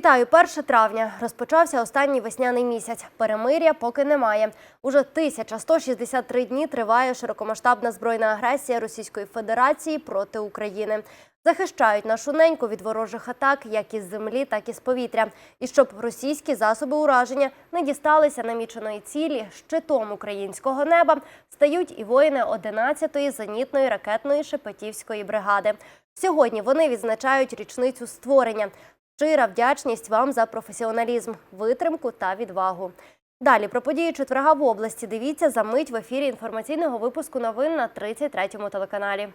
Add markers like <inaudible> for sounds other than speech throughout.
Вітаю, 1 травня. Розпочався останній весняний місяць. Перемир'я поки немає. Уже 1163 дні триває широкомасштабна збройна агресія Російської Федерації проти України. Захищають нашу неньку від ворожих атак як із землі, так і з повітря. І щоб російські засоби ураження не дісталися наміченої цілі, щитом українського неба стають і воїни 11-ї зенітної ракетної Шепетівської бригади. Сьогодні вони відзначають річницю створення. Щира вдячність вам за професіоналізм, витримку та відвагу. Далі про події четверга в області. Дивіться за мить в ефірі інформаційного випуску новин на 33-му телеканалі.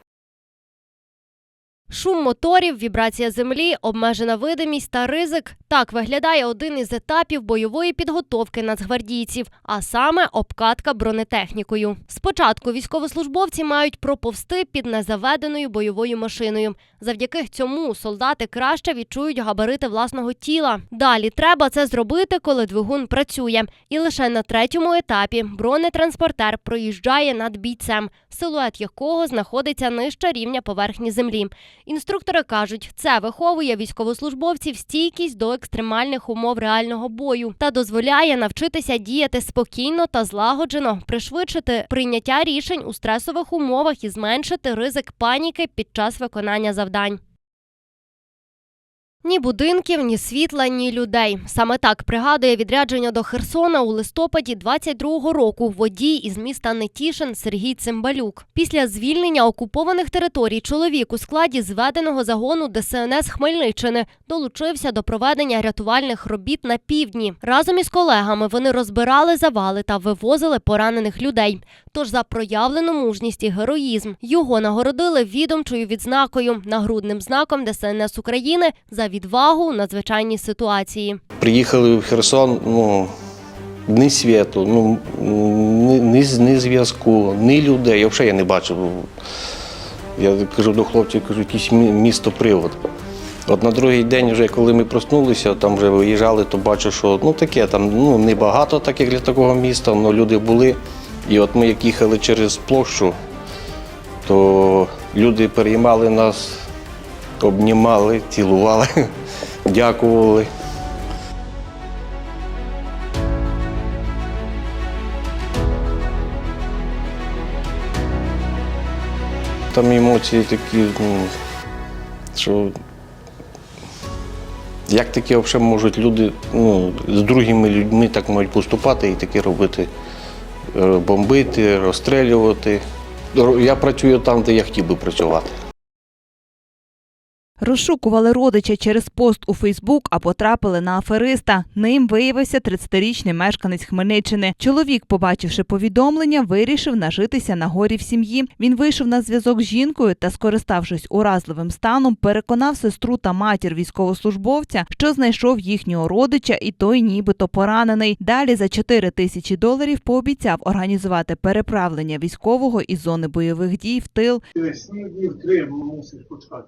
Шум моторів, вібрація землі, обмежена видимість та ризик. Так виглядає один із етапів бойової підготовки нацгвардійців, а саме обкатка бронетехнікою. Спочатку військовослужбовці мають проповсти під незаведеною бойовою машиною. Завдяки цьому солдати краще відчують габарити власного тіла. Далі треба це зробити, коли двигун працює. І лише на третьому етапі бронетранспортер проїжджає над бійцем, силует якого знаходиться нижче рівня поверхні землі. Інструктори кажуть, це виховує військовослужбовців стійкість до екстремальних умов реального бою та дозволяє навчитися діяти спокійно та злагоджено, пришвидшити прийняття рішень у стресових умовах і зменшити ризик паніки під час виконання завдань. Ні будинків, ні світла, ні людей. Саме так пригадує відрядження до Херсона у листопаді 22-го року водій із міста Нетішин Сергій Цимбалюк. Після звільнення окупованих територій чоловік у складі зведеного загону ДСНС Хмельниччини долучився до проведення рятувальних робіт на півдні. Разом із колегами вони розбирали завали та вивозили поранених людей. Тож за проявлену мужність і героїзм його нагородили відомчою відзнакою нагрудним знаком ДСНС України за відвагу у надзвичайній ситуації. Приїхали в Херсон, ну, ні світу, ну, ні, ні, ні зв'язку, ні людей. Взагалі я не бачив. Я кажу до хлопців, кажу, якийсь місто привод. От на другий день, вже коли ми проснулися, там вже виїжджали, то бачу, що ну таке там ну, небагато таких для такого міста, але люди були. І от ми як їхали через площу, то люди переймали нас, обнімали, цілували, <laughs> дякували. Там емоції такі, ну, що як таке взагалі можуть люди ну, з другими людьми так можуть поступати і таке робити, бомбити, розстрілювати. Я працюю там, де я хотів би працювати. Розшукували родича через пост у Фейсбук, а потрапили на афериста. Ним виявився 30-річний мешканець Хмельниччини. Чоловік, побачивши повідомлення, вирішив нажитися на горі в сім'ї. Він вийшов на зв'язок з жінкою та, скориставшись уразливим станом, переконав сестру та матір військовослужбовця, що знайшов їхнього родича, і той нібито поранений. Далі за 4 тисячі доларів пообіцяв організувати переправлення військового із зони бойових дій в тил Сніг днів три мусиш почати.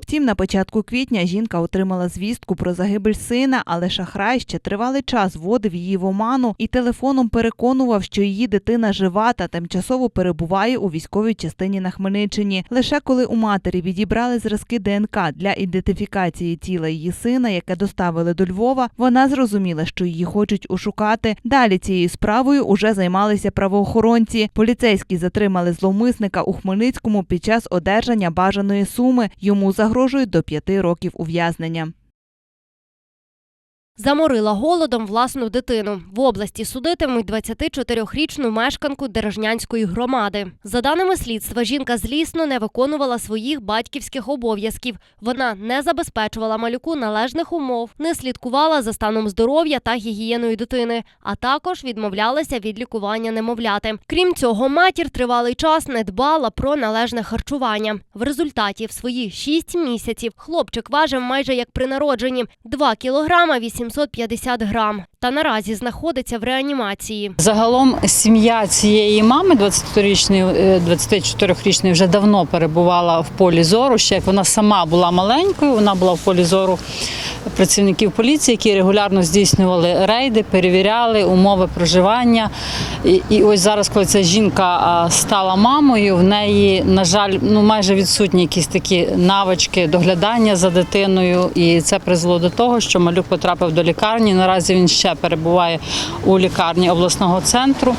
Втім, на початку квітня жінка отримала звістку про загибель сина, але шахрай ще тривалий час вводив її в оману і телефоном переконував, що її дитина жива та тимчасово перебуває у військовій частині на Хмельниччині. Лише коли у матері відібрали зразки ДНК для ідентифікації тіла її сина, яке доставили до Львова, вона зрозуміла, що її хочуть ушукати. Далі цією справою уже займалися правоохоронці. Поліцейські затримали зловмисника у Хмельницькому під час одержання бажаної суми. Йому загрожують до п'яти років ув'язнення. Заморила голодом власну дитину. В області судитимуть 24-річну мешканку Дережнянської громади. За даними слідства, жінка злісно не виконувала своїх батьківських обов'язків. Вона не забезпечувала малюку належних умов, не слідкувала за станом здоров'я та гігієною дитини, а також відмовлялася від лікування немовляти. Крім цього, матір тривалий час не дбала про належне харчування. В результаті в свої 6 місяців хлопчик важив майже як при народженні 2 кілограма 800 850 грам та наразі знаходиться в реанімації. Загалом сім'я цієї мами 24-річної, е, 24-річної вже давно перебувала в полі зору. Ще як вона сама була маленькою, вона була в полі зору працівників поліції, які регулярно здійснювали рейди, перевіряли умови проживання. І, і ось зараз, коли ця жінка стала мамою, в неї, на жаль, ну майже відсутні якісь такі навички доглядання за дитиною. І це призвело до того, що малюк потрапив до лікарні. Наразі він ще перебуває у лікарні обласного центру.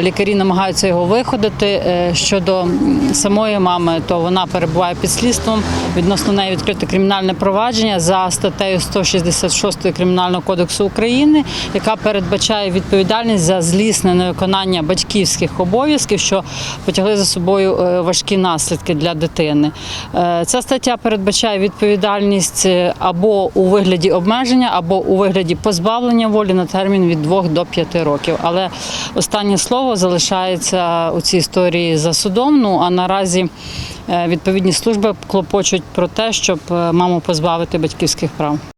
Лікарі намагаються його виходити. Е, Щодо самої мами, то вона перебуває під слідством. Відносно неї відкрите кримінальне провадження за статтею 166 Кримінального кодексу України, яка передбачає відповідальність за злісне невиконання батьківських обов'язків, що потягли за собою е, важкі наслідки для дитини. Е, Ця стаття передбачає відповідальність е, або у вигляді обмеження, або у вигляді позбавлення волі на термін від 2 до 5 років. Але останнє слово залишається у цій історії за судом. Ну а наразі відповідні служби клопочуть про те, щоб маму позбавити батьківських прав.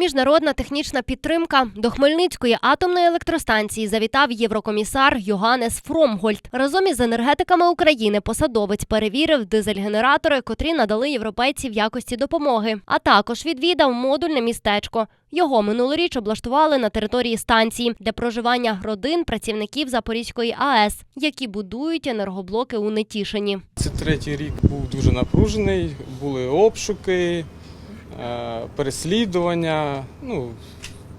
Міжнародна технічна підтримка до Хмельницької атомної електростанції завітав єврокомісар Йоганнес Фромгольд. Разом із енергетиками України посадовець перевірив дизель-генератори, котрі надали європейці в якості допомоги. А також відвідав модульне містечко. Його минулоріч облаштували на території станції для проживання родин працівників Запорізької АЕС, які будують енергоблоки у Нетішині. Це третій рік був дуже напружений, були обшуки, переслідування. Ну,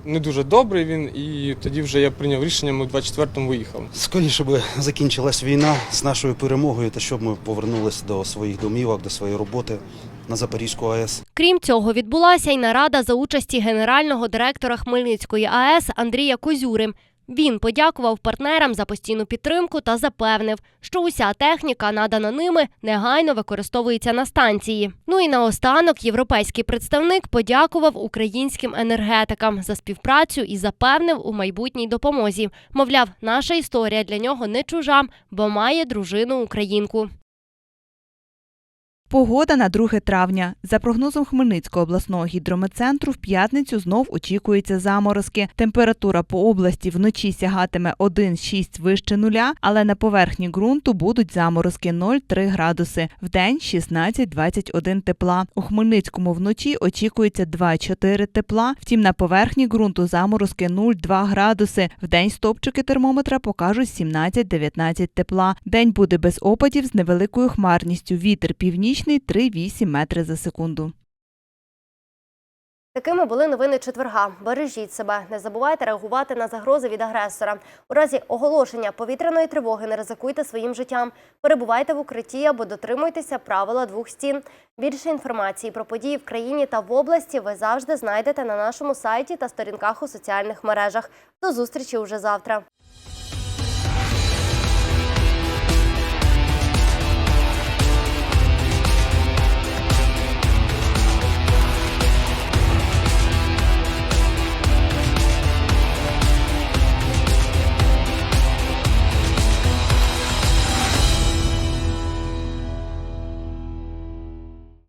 не дуже добрий він, і тоді вже я прийняв рішення, ми в 24-му виїхали. Скоріше би закінчилась війна з нашою перемогою, та щоб ми повернулися до своїх домівок, до своєї роботи на Запорізьку АЕС. Крім цього, відбулася й нарада за участі генерального директора Хмельницької АЕС Андрія Козюри. Він подякував партнерам за постійну підтримку та запевнив, що уся техніка, надана ними, негайно використовується на станції. Ну і наостанок європейський представник подякував українським енергетикам за співпрацю і запевнив у майбутній допомозі. Мовляв, наша історія для нього не чужа, бо має дружину українку. Погода на 2 травня. За прогнозом Хмельницького обласного гідрометцентру, в п'ятницю знов очікуються заморозки. Температура по області вночі сягатиме 1,6 вище нуля, але на поверхні ґрунту будуть заморозки 0,3 градуси. Вдень 16-21 тепла. У Хмельницькому вночі очікується 2,4 тепла. Втім, на поверхні ґрунту заморозки 0,2 градуси. Вдень стопчики термометра покажуть 17-19 тепла. День буде без опадів з невеликою хмарністю. Вітер північний 3,8 метри за секунду. Такими були новини четверга. Бережіть себе, не забувайте реагувати на загрози від агресора. У разі оголошення повітряної тривоги не ризикуйте своїм життям. Перебувайте в укритті або дотримуйтеся правила двох стін. Більше інформації про події в країні та в області ви завжди знайдете на нашому сайті та сторінках у соціальних мережах. До зустрічі уже завтра.